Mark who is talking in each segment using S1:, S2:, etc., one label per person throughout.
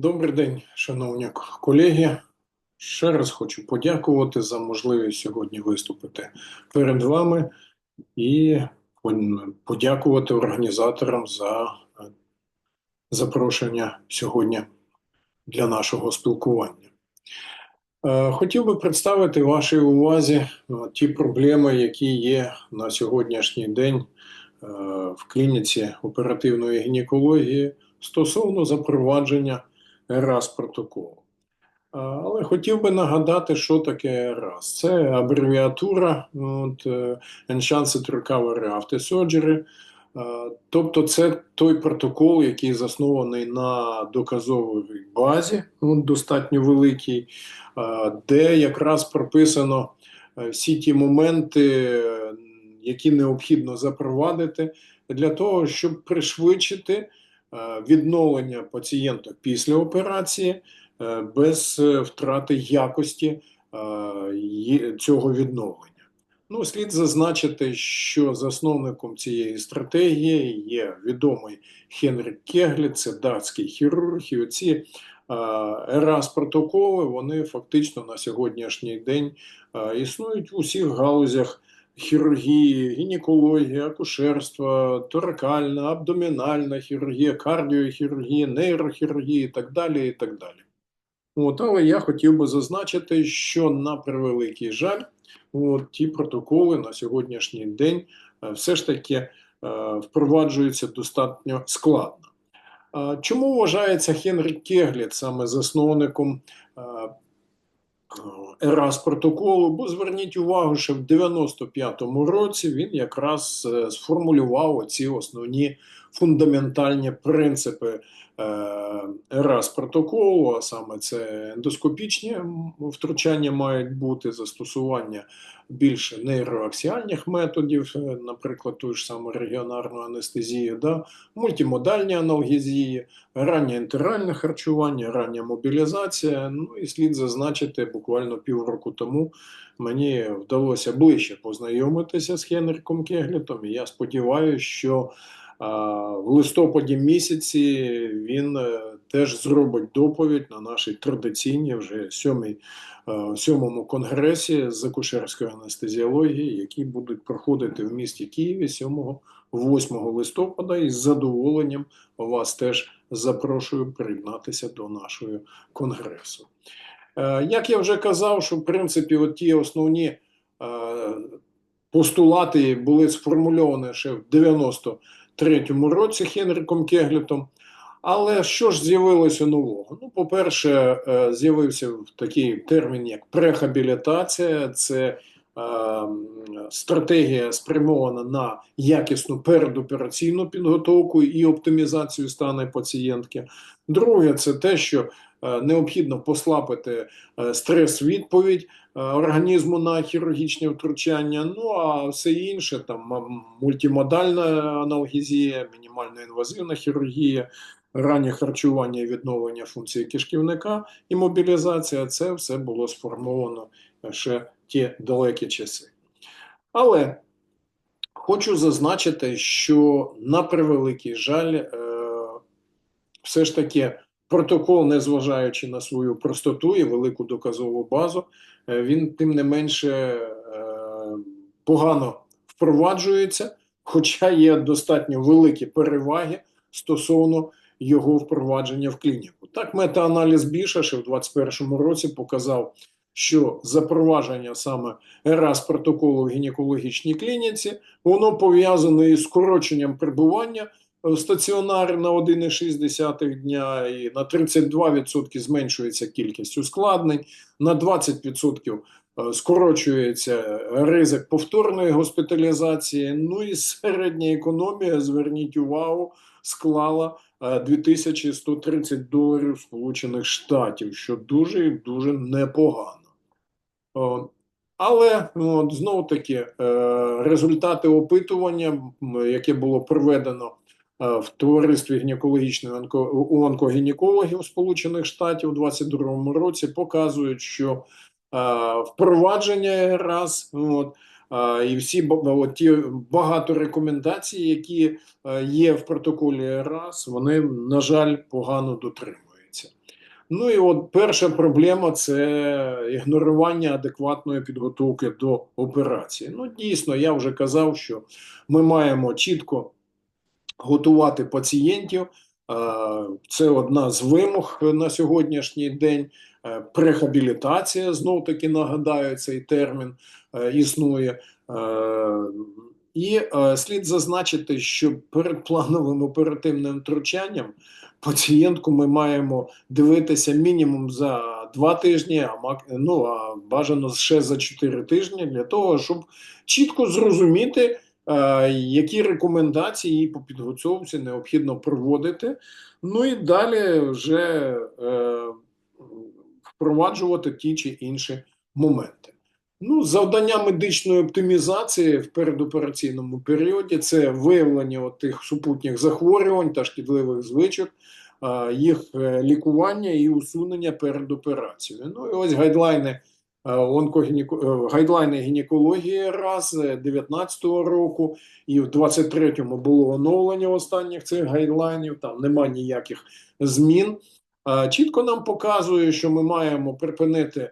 S1: Добрий день, шановні колеги. Ще раз хочу подякувати за можливість сьогодні виступити перед вами і подякувати організаторам за е, запрошення сьогодні для нашого спілкування. Е, Хотів би представити вашій увазі е, ті проблеми, які є на сьогоднішній день в клініці оперативної гінекології стосовно запровадження РАС протоколу. Але хотів би нагадати, що таке РАС. Це абревіатура от, е, Enhanced Recovery After Surgery. Тобто це той протокол, який заснований на доказовій базі, от, достатньо великий, де якраз прописано е, всі ті моменти, які необхідно запровадити для того, щоб пришвидшити відновлення пацієнта після операції е, без е, втрати якості е, цього відновлення. Ну, слід зазначити, що засновником цієї стратегії є відомий Хенрік Кеглі, це датський хірург, і оці РАС протоколи вони фактично на сьогоднішній день е, існують в усіх галузях хірургії, гінекології, акушерства, торакальна, абдомінальна хірургія, кардіохірургія, нейрохірургія і так далі. І так далі. От, але я хотів би зазначити, що на превеликий жаль, от, ті протоколи на сьогоднішній день е, все ж таки е, впроваджуються достатньо складно. Чому вважається Хенрі Кегліт саме засновником е, ЕРАС протоколу? Бо зверніть увагу, що в 95-му році він якраз е, сформулював оці основні фундаментальні принципи е, ЕРАС протоколу, а саме це ендоскопічні втручання мають бути застосування більше нейроаксіальних методів, е, наприклад, ту ж саму регіонарну анестезію, да, мультимодальні аналгезії, раннє інтеральне харчування, рання мобілізація. Ну і слід зазначити, буквально півроку тому мені вдалося ближче познайомитися з Хенріком Кеглітом, і я сподіваюся, що в листопаді місяці він е, теж зробить доповідь на нашій традиційній вже сьомій, е, сьомому конгресі з акушерської анестезіології, які будуть проходити в місті Києві 7-8 листопада. І з задоволенням вас теж запрошую приєднатися до нашого конгресу. Е, Як я вже казав, що в принципі от ті основні постулати були сформульовані ще в 93-му році Хенріком Кеглітом. Але що ж з'явилося нового? Ну, по-перше, е, з'явився такий термін, як прехабілітація. Це е, стратегія спрямована на якісну передопераційну підготовку і оптимізацію стану пацієнтки. Друге, це те, що е, необхідно послабити е, стрес-відповідь організму на хірургічне втручання. Ну а все інше, там мультимодальна аналгезія, мінімально інвазивна хірургія, раннє харчування і відновлення функції кишківника і мобілізація це все було сформовано ще ті далекі часи. Але хочу зазначити, що на превеликий жаль, е, все ж таки протокол, незважаючи на свою простоту і велику доказову базу, е, він тим не менше е, погано впроваджується, хоча є достатньо великі переваги стосовно його впровадження в клініку. Так, метааналіз Біша ще в 2021 році показав, що запровадження саме РАС протоколу в гінекологічній клініці, воно пов'язане із скороченням перебування в стаціонарі на 1,6 дня і на 32% зменшується кількість ускладнень, на 20% е, скорочується ризик повторної госпіталізації. Ну і середня економія, зверніть увагу, склала е, 2130 доларів Сполучених Штатів, що дуже і дуже непогано. Але от, знову таки е, результати опитування, яке було проведено е, в товаристві гінекологічної у онкогінекологів Сполучених Штатів у 2022 році, показують, що е, впровадження раз от, е, і всі от ті багато рекомендацій, які е, є в протоколі РАС, вони, на жаль, погано дотримуються. Ну і от перша проблема це ігнорування адекватної підготовки до операції. Ну, дійсно, я вже казав, що ми маємо чітко готувати пацієнтів. Е, Це одна з вимог на сьогоднішній день. Е, Прехабілітація, знов таки нагадаю, цей термін е, існує. І слід зазначити, що перед плановим оперативним втручанням пацієнтку ми маємо дивитися мінімум за два тижні, а ну, а бажано ще за чотири тижні, для того, щоб чітко зрозуміти, які рекомендації по підготовці необхідно проводити. Ну і далі вже е, впроваджувати ті чи інші моменти. Ну, завдання медичної оптимізації в передопераційному періоді це виявлення тих супутніх захворювань та шкідливих звичок, їх е, лікування і усунення перед операцією. Ну і ось гайдлайни е, онкогініко... е, гайдлайни гінекології раз 19-го року, і в 23-му було оновлення останніх цих гайдлайнів. Там нема ніяких змін. Чітко нам показує, що ми маємо припинити е,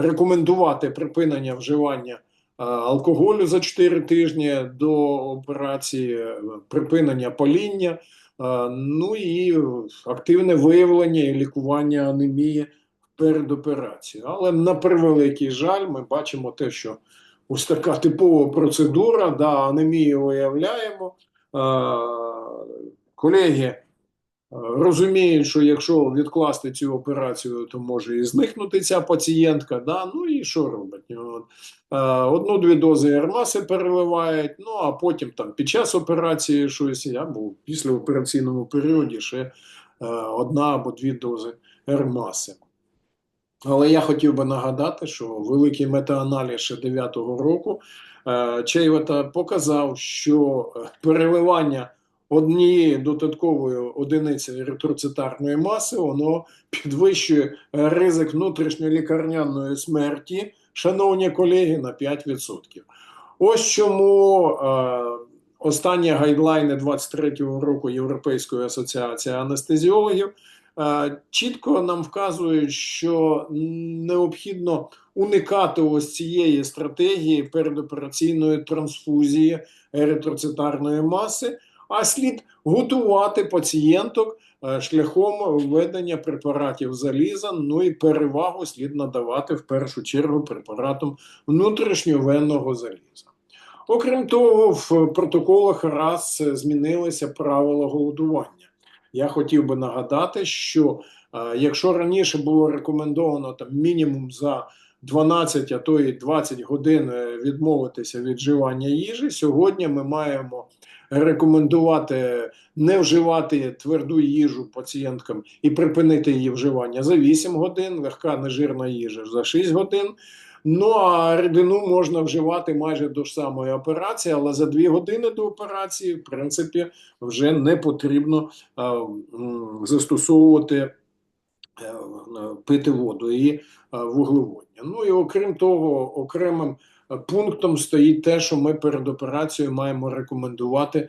S1: рекомендувати припинення вживання е, алкоголю за 4 тижні до операції, е, припинення паління, е, ну і активне виявлення і лікування анемії перед операцією. Але на превеликий жаль, ми бачимо те, що ось така типова процедура, да, анемію виявляємо. Е, Колеги розуміють, що якщо відкласти цю операцію, то може і зникнути ця пацієнтка. Да? Ну і що робить? Е, Одну-дві дози ермаси переливають, ну а потім там під час операції щось, або в післяопераційному періоді ще е, одна або дві дози ермаси. Але я хотів би нагадати, що великий метааналіз ще 9-го року е, Чейвата показав, що е, переливання однієї додаткової одиниці еритроцитарної маси, воно підвищує ризик внутрішньолікарняної смерті, шановні колеги, на 5%. Ось чому е, останні гайдлайни 23-го року Європейської асоціації анестезіологів чітко нам вказують, що необхідно уникати ось цієї стратегії передопераційної трансфузії еритроцитарної маси а слід готувати пацієнток е, шляхом введення препаратів заліза. Ну і перевагу слід надавати в першу чергу препаратам внутрішньовенного заліза. Окрім того, в протоколах раз змінилися правила голодування. Я хотів би нагадати, що е, якщо раніше було рекомендовано там мінімум за 12, а то і 20 годин е, відмовитися від вживання їжі, сьогодні ми маємо рекомендувати не вживати тверду їжу пацієнткам і припинити її вживання за 8 годин, легка нежирна їжа за 6 годин. Ну а рідину можна вживати майже до ж самої операції, але за 2 години до операції, в принципі, вже не потрібно а, застосовувати е, пити воду і вуглеводня. Ну і окрім того, окремим пунктом стоїть те, що ми перед операцією маємо рекомендувати е,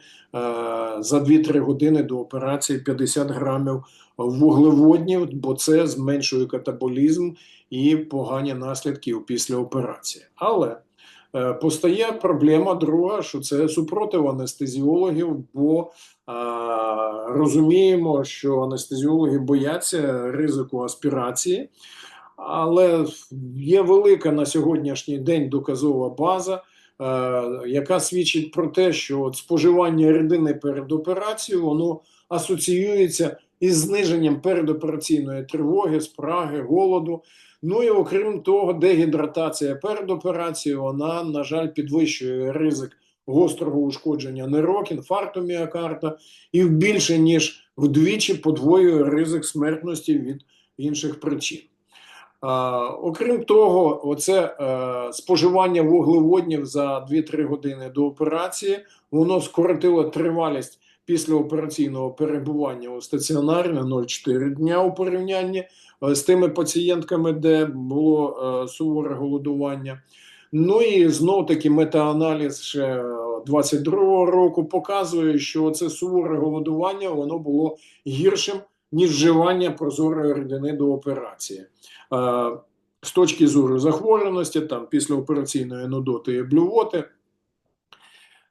S1: за 2-3 години до операції 50 грамів вуглеводнів, бо це зменшує катаболізм і погані наслідки після операції. Але е, постає проблема друга, що це супротив анестезіологів, бо е, розуміємо, що анестезіологи бояться ризику аспірації. Але є велика на сьогоднішній день доказова база, е, яка свідчить про те, що от споживання рідини перед операцією воно асоціюється із зниженням передопераційної тривоги, спраги, голоду. Ну і окрім того, дегідратація перед операцією вона, на жаль, підвищує ризик гострого ушкодження нирок, інфаркту міокарда і більше ніж вдвічі подвоює ризик смертності від інших причин. Окрім того, оце е, споживання вуглеводнів за 2-3 години до операції, воно скоротило тривалість післяопераційного перебування у стаціонарі на 0,4 дня у порівнянні е, з тими пацієнтками, де було е, суворе голодування. Ну і знов таки метааналіз ще 22-го року показує, що це суворе голодування воно було гіршим ніж вживання прозорої рідини до операції. Е, З точки зору захворюваності, там післяопераційної нудоти і блювоти.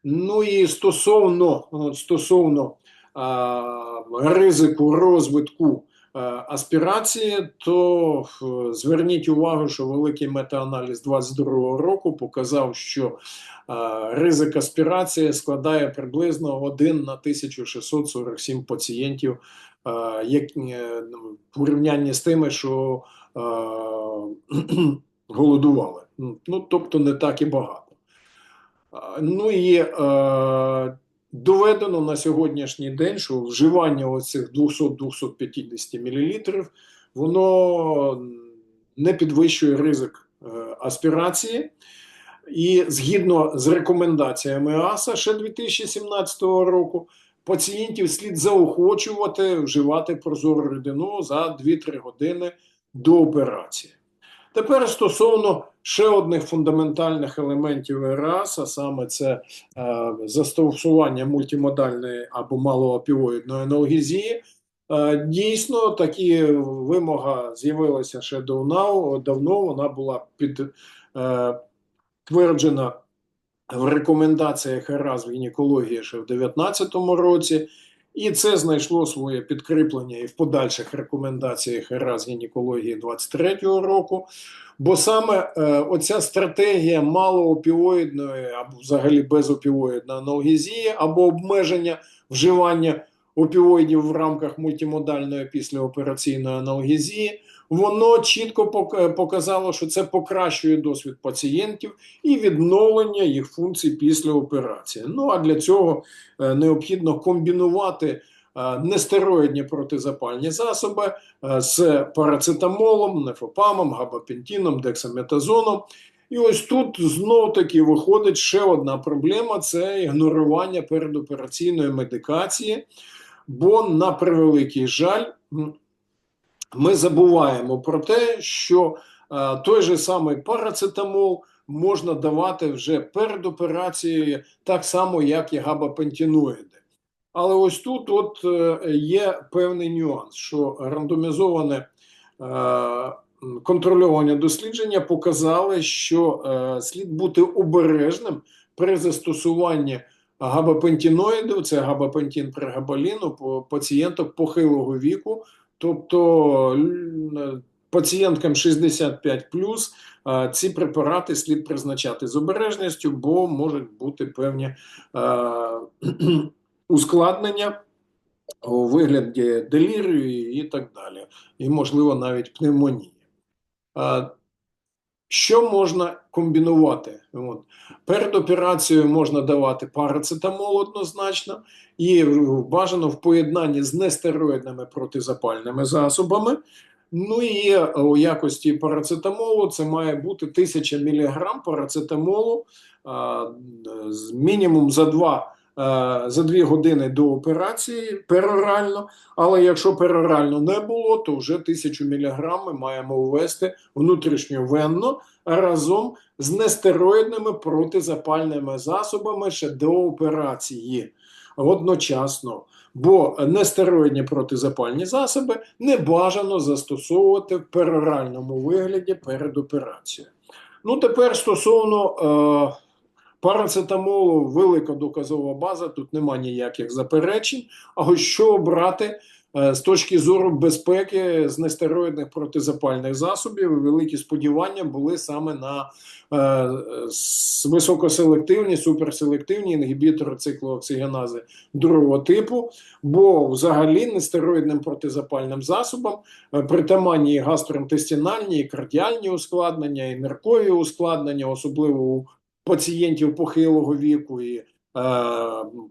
S1: Ну і стосовно, стосовно а, ризику розвитку а, аспірації, то е, зверніть увагу, що великий метааналіз 22 року показав, що а, ризик аспірації складає приблизно 1 на 1647 пацієнтів, а, як, е, ну, в порівнянні з тими, що а, голодували. Ну, тобто не так і багато. Ну і е, доведено на сьогоднішній день, що вживання оцих 200-250 мл, воно не підвищує ризик е, аспірації. І згідно з рекомендаціями АСА ще 2017 року, пацієнтів слід заохочувати вживати прозору рідину за 2-3 години до операції. Тепер стосовно ще одних фундаментальних елементів РАС, а саме це е, застосування мультимодальної або малоопіоїдної аналгезії. Е, дійсно, такі вимога з'явилася ще давно, давно вона була підтверджена в рекомендаціях РАС в гінекології ще в 2019 році. І це знайшло своє підкріплення і в подальших рекомендаціях РАЗ гінекології 23-го року. Бо саме е, оця стратегія малоопіоїдної або взагалі безопіоїдної аналгезії або обмеження вживання опіоїдів в рамках мультимодальної післяопераційної аналгезії, воно чітко пок- показало, що це покращує досвід пацієнтів і відновлення їх функцій після операції. Ну а для цього е, необхідно комбінувати е, нестероїдні протизапальні засоби е, з парацетамолом, нефопамом, габапентином, дексаметазоном. І ось тут знов таки виходить ще одна проблема: це ігнорування передопераційної медикації. Бо, на превеликий жаль, ми забуваємо про те, що е, той же самий парацетамол можна давати вже перед операцією, так само, як і габапентіноїди. Але ось тут от е, є певний нюанс, що рандомізоване е, контрольоване дослідження показали, що слід бути обережним при застосуванні габапентіноїдів, це габапентин прегабаліну по пацієнток похилого віку, тобто пацієнткам 65 ці препарати слід призначати з обережністю, бо можуть бути певні е, ускладнення у вигляді делірію і так далі, і можливо навіть пневмонії. Що можна комбінувати? От. Перед операцією можна давати парацетамол однозначно, і бажано в поєднанні з нестероїдними протизапальними засобами. Ну і у якості парацетамолу це має бути 1000 мг парацетамолу а, мінімум за 2 за 2 години до операції перорально. Але якщо перорально не було, то вже 1000 мг ми маємо ввести внутрішньовенно разом з нестероїдними протизапальними засобами ще до операції одночасно. Бо нестероїдні протизапальні засоби не бажано застосовувати в пероральному вигляді перед операцією. Ну, тепер стосовно е, парацетамолу, велика доказова база, тут нема ніяких заперечень. А ось що обрати е, з точки зору безпеки з нестероїдних протизапальних засобів, великі сподівання були саме на е, високоселективні, суперселективні інгібітори циклооксигенази другого типу, бо взагалі нестероїдним протизапальним засобам е, притаманні гастроінтестинальні, кардіальні ускладнення, і ниркові ускладнення, особливо у пацієнтів похилого віку, і е,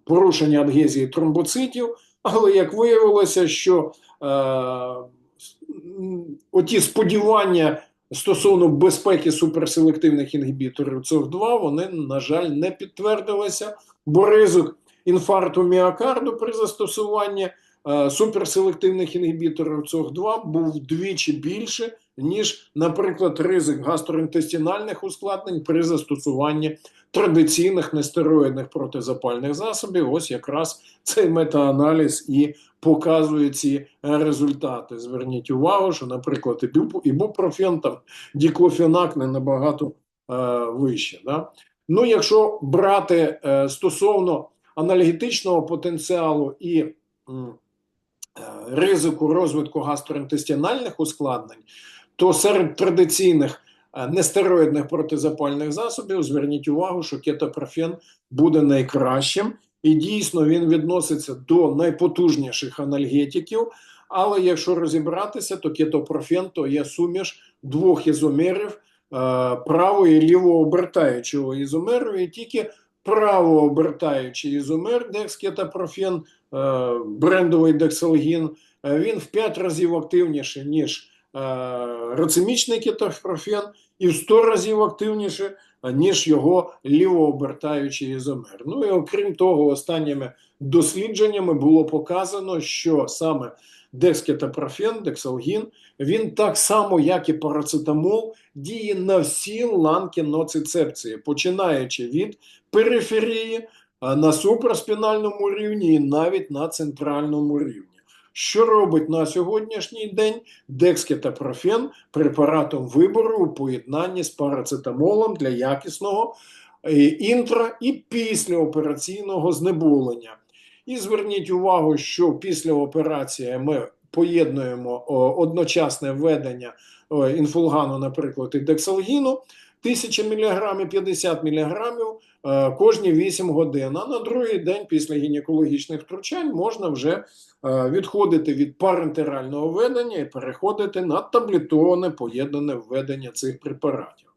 S1: порушення адгезії тромбоцитів. Але як виявилося, що е, оті сподівання стосовно безпеки суперселективних інгібіторів ЦОВ2, вони, на жаль, не підтвердилися, бо ризик інфаркту міокарду при застосуванні е, суперселективних інгібіторів ЦОВ2 був вдвічі більше, ніж, наприклад, ризик гастроінтестинальних ускладнень при застосуванні традиційних нестероїдних протизапальних засобів. Ось якраз цей метааналіз і показує ці результати. Зверніть увагу, що, наприклад, ібуп- ібупрофен, там, діклофенак не набагато е, вище. Да? Ну, якщо брати е, стосовно аналітичного потенціалу і е, ризику розвитку гастроінтестинальних ускладнень, то серед традиційних е, нестероїдних протизапальних засобів зверніть увагу, що кетопрофен буде найкращим, і дійсно він відноситься до найпотужніших анальгетиків. Але якщо розібратися, то кетопрофен то є суміш двох ізомерів е, право і ліво обертаючого ізомеру, і тільки право обертаючий ізомер декскетапрофен, е, брендовий дексалгін, він в 5 разів активніший, ніж е, рацемічний і в 100 разів активніше, е, ніж його лівообертаючий ізомер. Ну і окрім того, останніми дослідженнями було показано, що саме декскетапрофен, дексалгін, він так само, як і парацетамол, діє на всі ланки ноцицепції, починаючи від периферії на супраспінальному рівні і навіть на центральному рівні. Що робить на сьогоднішній день декскетапрофен препаратом вибору у поєднанні з парацетамолом для якісного е, інтра і післяопераційного знеболення. І зверніть увагу, що після операції ми поєднуємо одночасне введення інфулгану, наприклад, і дексалгіну 1000 мг, 50 мг кожні 8 годин. А на другий день після гінекологічних втручань можна вже е, відходити від парентерального введення і переходити на таблетоване поєднане введення цих препаратів.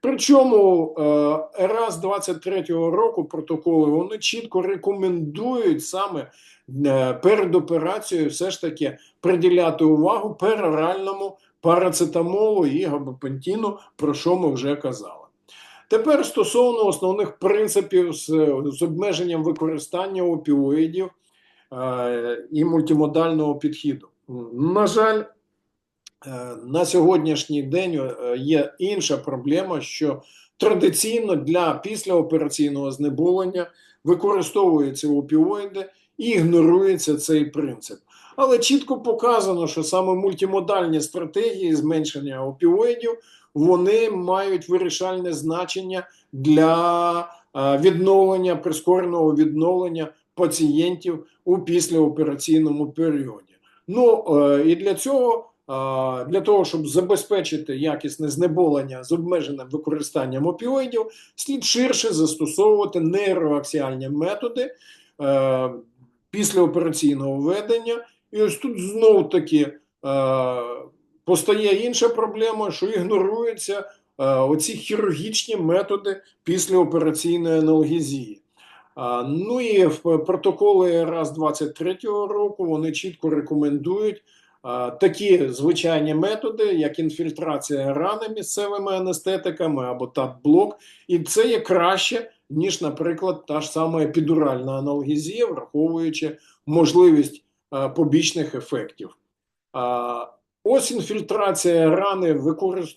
S1: Причому е, РАС 23-го року протоколи вони чітко рекомендують саме е, перед операцією все ж таки приділяти увагу пероральному парацетамолу і габапентіну, про що ми вже казали. Тепер стосовно основних принципів з, з обмеженням використання опіоїдів е, і мультимодального підходу. На жаль, Е, на сьогоднішній день е, є інша проблема, що традиційно для післяопераційного знеболення використовуються опіоїди і ігнорується цей принцип. Але чітко показано, що саме мультимодальні стратегії зменшення опіоїдів вони мають вирішальне значення для е, відновлення прискореного відновлення пацієнтів у післяопераційному періоді. Ну і для цього для того, щоб забезпечити якісне знеболення з обмеженим використанням опіоїдів, слід ширше застосовувати нейроаксіальні методи е, післяопераційного введення. І ось тут знов таки е, постає інша проблема, що ігноруються е, оці хірургічні методи післяопераційної аналгезії. Ну і в протоколи РАС 23 року вони чітко рекомендують такі звичайні методи, як інфільтрація рани місцевими анестетиками або тап-блок, і це є краще, ніж, наприклад, та ж сама епідуральна аналгезія, враховуючи можливість побічних ефектів. Ось інфільтрація рани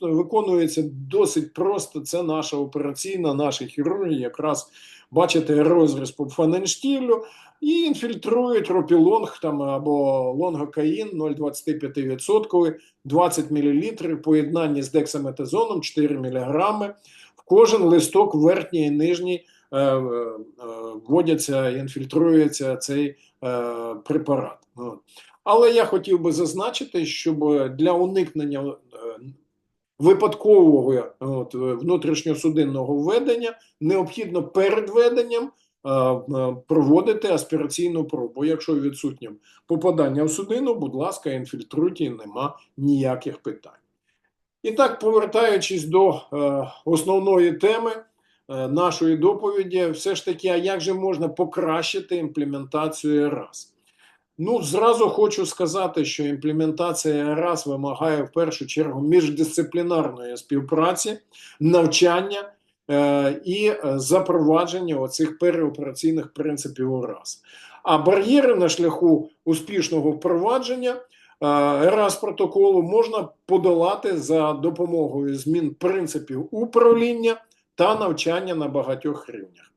S1: виконується досить просто. Це наша операційна, наші хірурги якраз бачите розріз по фаненштілю і інфільтрують ропілонг там або лонгокаїн 0,25%, 20 мл поєднанні з дексаметазоном 4 мг. В кожен листок верхній і нижній е, е, вводяться, інфільтрується цей е, препарат. Але я хотів би зазначити, щоб для уникнення випадкового от, внутрішньосудинного введення необхідно перед введенням проводити аспіраційну пробу. Якщо відсутнє попадання в судину, будь ласка, інфільтруйте, нема ніяких питань. І так, повертаючись до основної теми нашої доповіді, все ж таки, а як же можна покращити імплементацію РАС? Ну, зразу хочу сказати, що імплементація РАС вимагає в першу чергу міждисциплінарної співпраці, навчання Е, і е, запровадження оцих переопераційних принципів УРАС. А бар'єри на шляху успішного впровадження РАС протоколу можна подолати за допомогою змін принципів управління та навчання на багатьох рівнях.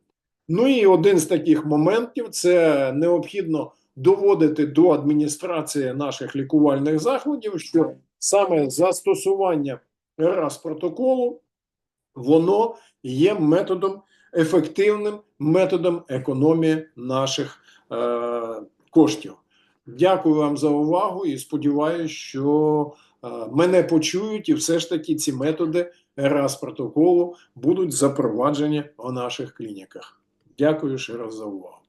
S1: Ну і один з таких моментів це необхідно доводити до адміністрації наших лікувальних закладів, що саме застосування РАС протоколу воно є методом ефективним методом економії наших е, коштів. Дякую вам за увагу і сподіваюся, що е, мене почують, і все ж таки ці методи РАС протоколу будуть запроваджені в наших клініках. Дякую ще раз за увагу.